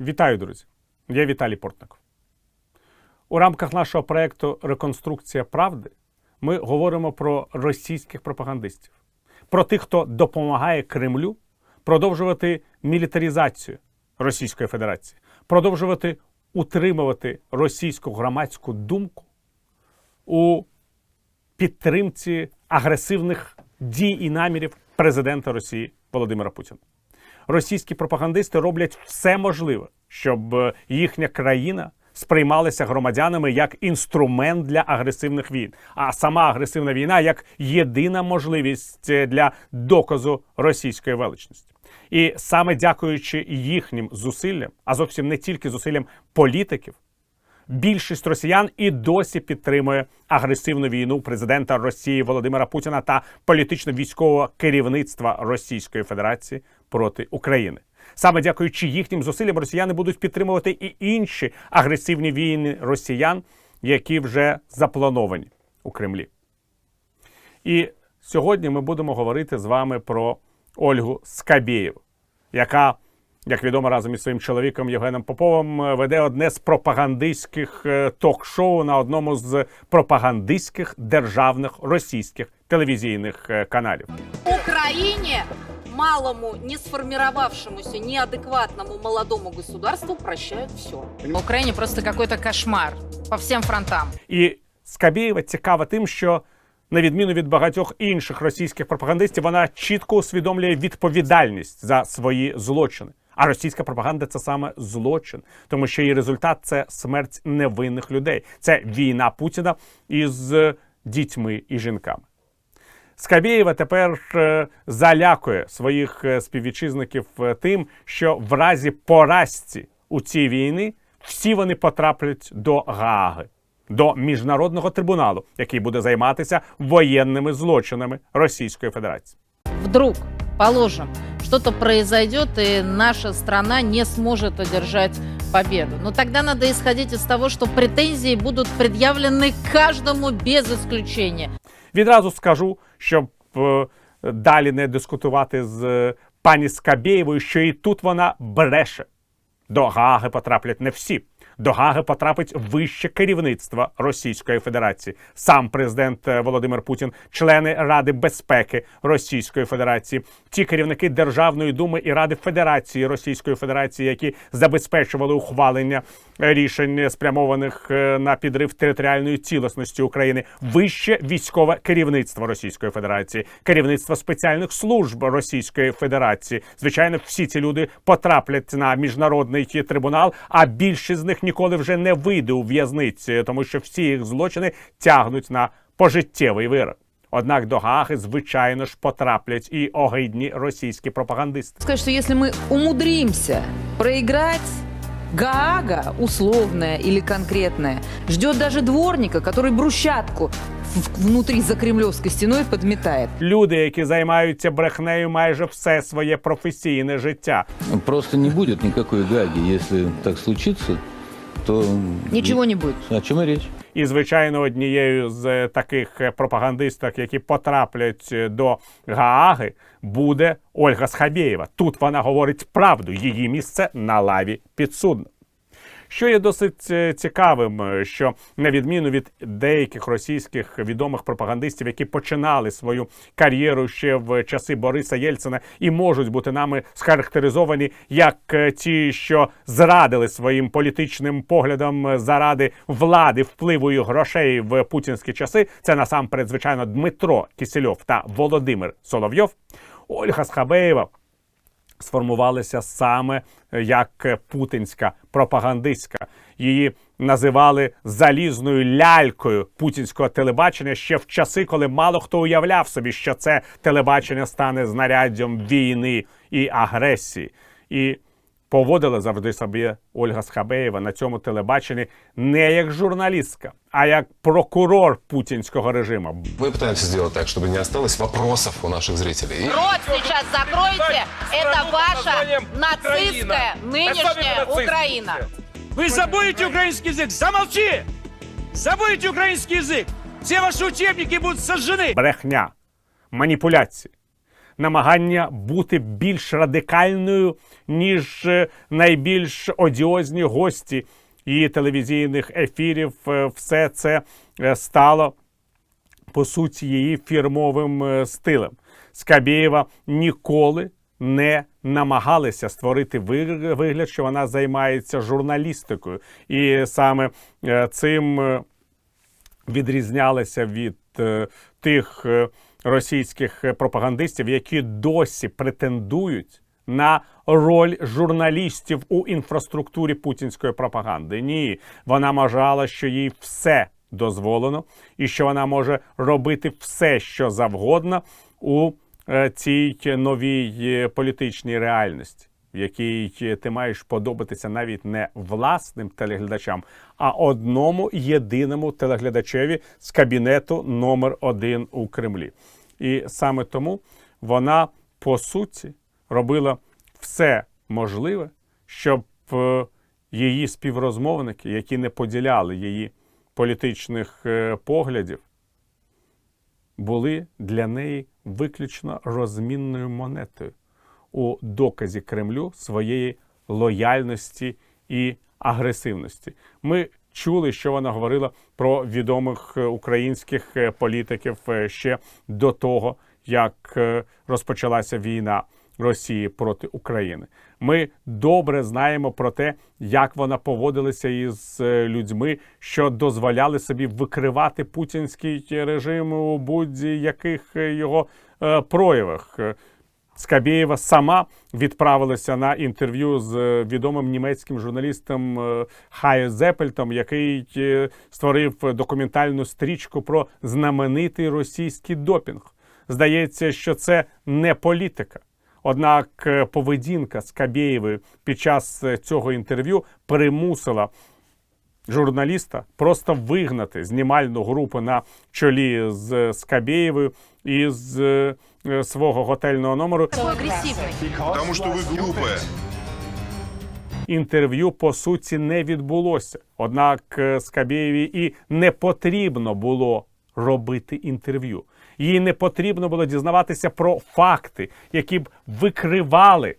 Вітаю, друзі! Я Віталій Портников. У рамках нашого проєкту Реконструкція правди ми говоримо про російських пропагандистів, про тих, хто допомагає Кремлю продовжувати мілітаризацію Російської Федерації, продовжувати утримувати російську громадську думку у підтримці агресивних дій і намірів президента Росії Володимира Путіна. Російські пропагандисти роблять все можливе, щоб е, їхня країна сприймалася громадянами як інструмент для агресивних війн, а сама агресивна війна як єдина можливість е, для доказу російської величності. І саме дякуючи їхнім зусиллям, а зовсім не тільки зусиллям політиків, більшість росіян і досі підтримує агресивну війну президента Росії Володимира Путіна та політично-військового керівництва Російської Федерації проти України. Саме дякуючи їхнім зусиллям, росіяни будуть підтримувати і інші агресивні війни росіян, які вже заплановані у Кремлі. І сьогодні ми будемо говорити з вами про Ольгу Скабєєву, яка, як відомо, разом із своїм чоловіком Євгеном Поповим е, веде одне з пропагандистських е, ток-шоу на одному з пропагандистських державних російських телевізійних е, каналів. Украине, малому, не сформировавшемуся, неадекватному молодому государству прощают все. В Украине просто какой-то кошмар по всем фронтам. І Скабєєва цікава тим, що на відміну від багатьох інших російських пропагандистів, вона чітко усвідомлює відповідальність за свої злочини. А російська пропаганда це саме злочин, тому що її результат це смерть невинних людей. Це війна Путіна із дітьми і жінками. Скабєєва тепер е, залякує своїх е, співвітчизників е, тим, що в разі поразці у цій війні всі вони потраплять до Гааги, до міжнародного трибуналу, який буде займатися воєнними злочинами Російської Федерації. Вдруг, положим, что-то произойдет, и наша страна не сможет одержать победу. Но тогда надо исходить из того, что претензии будут предъявлены каждому без исключения. Відразу скажу, щоб е, далі не дискутувати з е, пані Скабєєвою, що і тут вона бреше. До Гаги потраплять не всі. До Гаги потрапить вище керівництво Російської Федерації. Сам президент е, Володимир Путін, члени Ради безпеки Російської Федерації, ті керівники Державної думи і Ради Федерації Російської Федерації, які забезпечували ухвалення рішень, спрямованих е, на підрив територіальної цілісності України, вище військове керівництво Російської Федерації, керівництво спеціальних служб Російської Федерації. Звичайно, всі ці люди потраплять на міжнародний трибунал, а більшість з них ніколи вже не вийде у в'язниці, тому що всі їх злочини тягнуть на пожиттєвий вирок. Однак до Гаги, звичайно ж, потраплять і огидні російські пропагандисти. сказать, что если мы умудримся проиграть, Гаага, условная или конкретная, ждет даже дворника, который брусчатку в- внутри за кремлевской стеной подметает. Люди, які займаються брехнею майже все своє професійне життя. Просто не будет никакой Гаги. Если так случится, то... Ничего не будет. О чому річ? І, звичайно, однією з таких пропагандисток, які потраплять до Гааги, буде Ольга Схабєєва. Тут вона говорить правду. Її місце на лаві підсудно. Що є досить е, цікавим, е, що на відміну від деяких російських відомих пропагандистів, які починали свою кар'єру ще в часи Бориса Єльцина і можуть бути нами схарактеризовані як е, ті, що зрадили своїм політичним поглядом заради влади, впливу і грошей в путінські часи, це насамперед, звичайно, Дмитро Кісельов та Володимир Соловйов. Ольга Схабеєва сформувалися саме е, як е, путінська пропагандистська. Її називали залізною лялькою путінського телебачення ще в часи, коли мало хто уявляв собі, що це телебачення стане знаряддям війни і агресії. І поводила завжди собі Ольга Схабеєва на цьому телебаченні не як журналістка, а як прокурор путінського режиму. Мы пытаемся сделать так, чтобы не осталось вопросов у наших зрителей. И Рот сейчас закройте, это ваша названием нацистская Украина. нынешняя Особенно Украина. Вы забудете украинский язык! Замолчи! Забудете украинский язык! Все ваши учебники будут сожжены! брехня, маніпуляції. намагання бути більш радикальною, ніж е, найбільш одіозні гості її телевізійних ефірів. Е, Все це е, стало по суті її фірмовим е, стилем. Скабєєва ніколи не намагалися створити вигляд, що вона займається журналістикою, і саме е, цим е, відрізнялися від е, тих російських пропагандистів, які досі претендують на роль журналістів у інфраструктурі путінської пропаганди. Ні, вона вважала, що їй все дозволено, і що вона може робити все, що завгодно у цій новій е, політичній реальності, в якій е, ти маєш подобатися навіть не власним телеглядачам, а одному єдиному телеглядачеві з кабінету номер один у Кремлі. І саме тому вона по суті робила все можливе, щоб е, її співрозмовники, які не поділяли її політичних е, поглядів, були для неї виключно розмінною монетою у доказі Кремлю своєї лояльності і агресивності. Ми чули, що вона говорила про відомих е, українських е, політиків е, ще до того, як розпочалася війна Росії проти України. Ми добре знаємо про те, як вона поводилася із е, людьми, що дозволяли собі викривати путінський режим у будь-яких е, його е, проявах. Скабєєва сама відправилася на інтерв'ю з відомим німецьким журналістом Хайо Зепельтом, який створив документальну стрічку про знаменитий російський допінг. Здається, що це не політика. Однак е, поведінка Скабєєвої під час е, цього інтерв'ю примусила журналіста просто вигнати знімальну групу на чолі з Скабєєвою із е, е, свого готельного номеру. Потому что вы глупая. Інтерв'ю по суті не відбулося. Однак е, Скабєєві і не потрібно було робити інтерв'ю. Їй не потрібно було дізнаватися про факти, які б викривали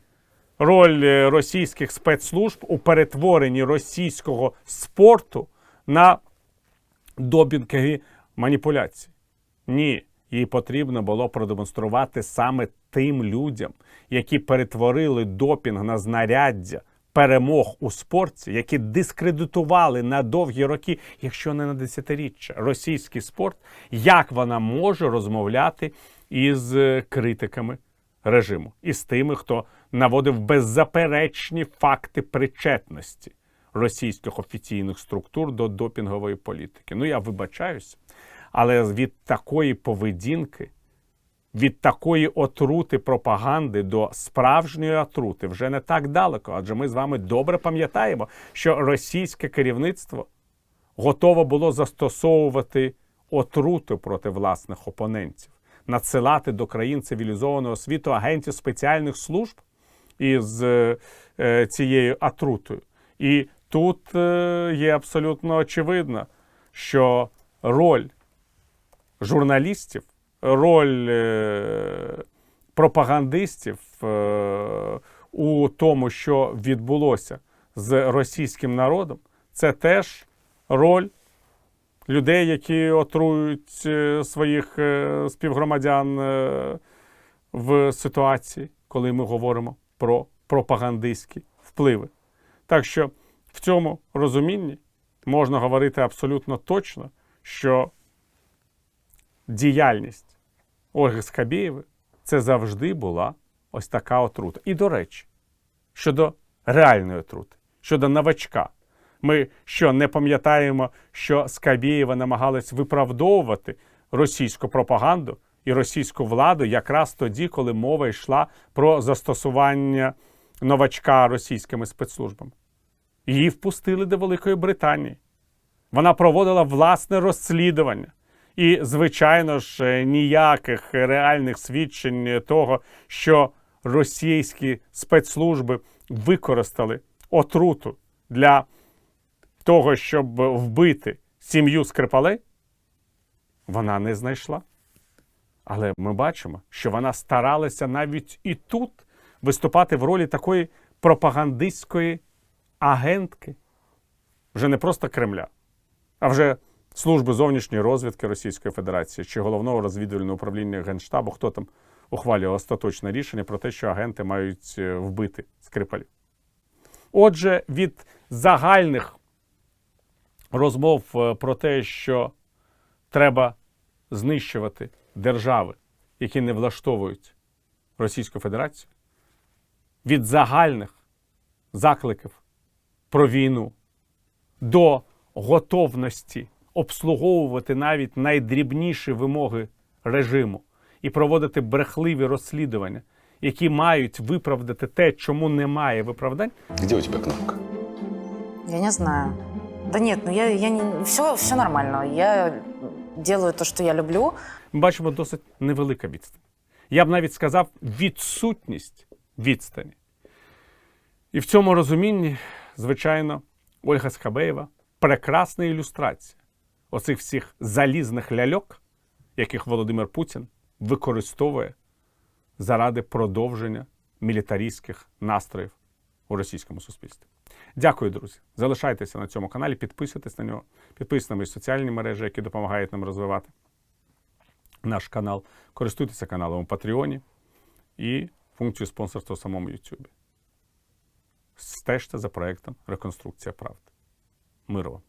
роль е, російських спецслужб у перетворенні російського спорту на допінгові маніпуляції. Ні, їй потрібно було продемонструвати саме тим людям, які перетворили допінг на знаряддя перемог у спорті, які дискредитували на довгі роки, якщо не на десятиріччя, російський спорт, як вона може розмовляти із е, критиками режиму, і з тими, хто наводив беззаперечні факти причетності російських офіційних структур до допінгової політики. Ну я вибачаюся, але від такої поведінки, від такої отрути пропаганди до справжньої отрути вже не так далеко. Адже ми з вами добре пам'ятаємо, що російське керівництво готове було застосовувати отруту проти власних опонентів, надсилати до країн цивілізованого світу агентів спеціальних служб із е, е, цією отрутою. І тут е, є абсолютно очевидно, що роль журналістів, роль е, пропагандистів е, у тому, що відбулося з російським народом, це теж роль людей, які отрують е, своїх співгромадян в ситуації, коли ми говоримо про пропагандистські впливи. Так що в цьому розумінні можна говорити абсолютно точно, що діяльність Ольги Скабєєви це завжди була ось така отрута. І до речі, щодо реальної отрути, щодо новачка. Ми що не пам'ятаємо, що Скабєєва намагалась виправдовувати російську пропаганду і російську владу якраз тоді, коли мова йшла про застосування новачка російськими спецслужбами. Її впустили до Великої Британії. Вона проводила власне розслідування. І, звичайно ж, е, ніяких реальних свідчень того, що російські спецслужби використали отруту для того, щоб вбити сім'ю Скрипалей, вона не знайшла. Але ми бачимо, що вона старалася навіть і тут виступати в ролі такої пропагандистської агентки, вже не просто Кремля, а вже служби зовнішньої розвідки Російської Федерації чи головного розвідувального управління Генштабу, хто там ухвалює остаточне рішення про те, що агенти мають е, вбити Скрипалів. Отже, від загальних розмов е, про те, що треба знищувати держави, які не влаштовують Російську Федерацію, від загальних закликів про війну до готовності обслуговувати навіть найдрібніші вимоги режиму і проводити брехливі розслідування, які мають виправдати те, чому немає виправдань, Где у тебя кнопка? Я не знаю. Да нет, ну я, я не... Все, все нормально. Я делаю то, что я люблю. ми бачимо досить невелика відстань. Я б навіть сказав відсутність відстані. І в цьому розумінні, звичайно, Ольга Скабеєва прекрасна ілюстрація оцих всіх залізних ляльок, яких Володимир Путін використовує заради продовження мілітаристських настроїв у російському суспільстві. Дякую, друзі. Залишайтеся на цьому каналі, підписуйтесь на нього, підписуйтесь на мої соціальні мережі, які допомагають нам розвивати наш канал. Користуйтеся каналом у Патреоні і функцією спонсорства у самому YouTube. Стежте за проектом Реконструкція правди. Миру!